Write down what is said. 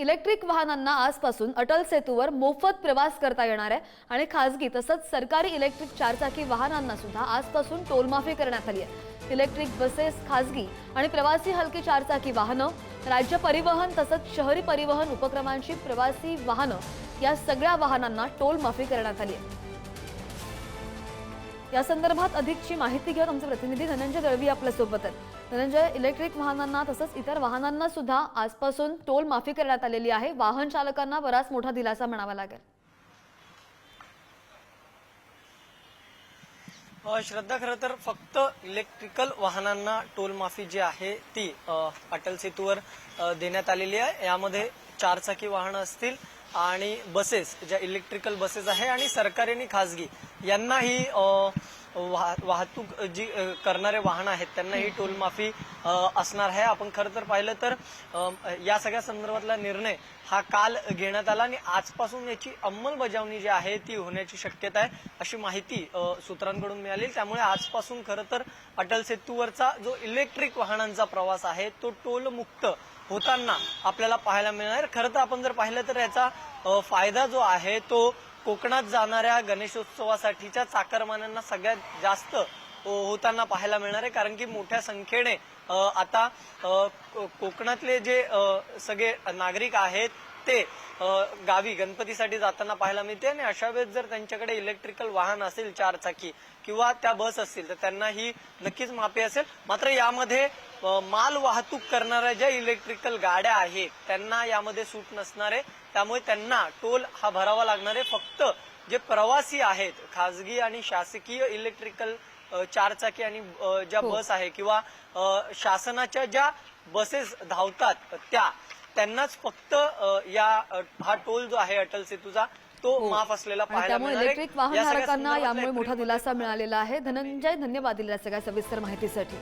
Electric वाहनांना आजपासून अटल सेतूवर मोफत प्रवास करता येणार आहे. आणि खासगी तसंच सरकारी इलेक्ट्रिक चारचाकी वाहनांना सुद्धा आजपासून टोलमाफी करण्यात आली आहे. इलेक्ट्रिक बसेस खासगी आणि प्रवासी हलकी चारचाकी वाहनं राज्य परिवहन तसंच शहरी परिवहन उपक्रमांची प्रवासी वाहनं या सगळ्या वाहनांना टोलमाफी करण्यात आली आहे. या संदर्भात अधिकची माहिती घेऊन आमचे प्रतिनिधी धनंजय दळवी आपल्यासोबत आहेत. धनंजय इलेक्ट्रिक वाहनांना तसंच इतर वाहनांना सुद्धा आजपासून टोल माफी करण्यात आलेली आहे. वाहन चालकांना बराच मोठा दिलासा म्हणावा लागेल. श्रद्धा खरं तर फक्त इलेक्ट्रिकल वाहनांना टोल माफी जी आहे ती अटल सेतूवर देण्यात आलेली आहे. यामध्ये चारचाकी वाहनं असतील आणि बसेस ज्या इलेक्ट्रिकल बसेस आहे आणि सरकारी आणि खासगी यांनाही वाहतूक जी करणारे वाहनं आहेत त्यांना ही टोल माफी असणार आहे. आपण खरं तर पाहिलं तर या सगळ्या संदर्भातला निर्णय हा काल घेण्यात आला आणि आजपासून याची अंमलबजावणी जी आहे ती होण्याची शक्यता आहे अशी माहिती सूत्रांकडून मिळाली. त्यामुळे आजपासून खरं तर अटल सेतूवरचा जो इलेक्ट्रिक वाहनांचा प्रवास आहे तो टोल मुक्त होताना आपल्याला पाहायला मिळणार. खरं तर आपण जर पाहिलं तर याचा फायदा जो आहे तो कोकणात जाणाऱ्या गणेशोत्सवासाठीच्या चाकरमान्यांना सगळ्यात जास्त होताना पाहायला मिळणार आहे. कारण की मोठ्या संख्येने आता कोकणातले जे सगळे नागरिक आहेत ते गावी गणपतीसाठी जाताना पाहायला मिळते. आणि अशा वेळेस जर त्यांच्याकडे इलेक्ट्रिकल वाहन असेल चारचाकी किंवा त्या बस असतील तर त्यांना ही नक्कीच माफी असेल. मात्र यामध्ये माल वाहतूक करणाऱ्या ज्या इलेक्ट्रिकल गाड्या आहेत त्यांना यामध्ये सूट नसणार आहे. त्यामुळे त्यांना टोल हा भरावा लागणार आहे. फक्त जे प्रवासी आहेत खासगी आणि शासकीय इलेक्ट्रिकल चारचाकी आणि ज्या हो. बस आहे किंवा शासनाच्या ज्या बसेस धावतात त्या त्यांनाच फक्त या हा टोल जो आहे अटल सेतूचा तो माफ असलेला त्यामुळे. इलेक्ट्रिक वाहन या सगळ्या धारकांना संदर्भातला यामुळे मोठा दिलासा मिळालेला आहे धनंजय धन्यवाद दिलेल्या सगळ्या सविस्तर माहितीसाठी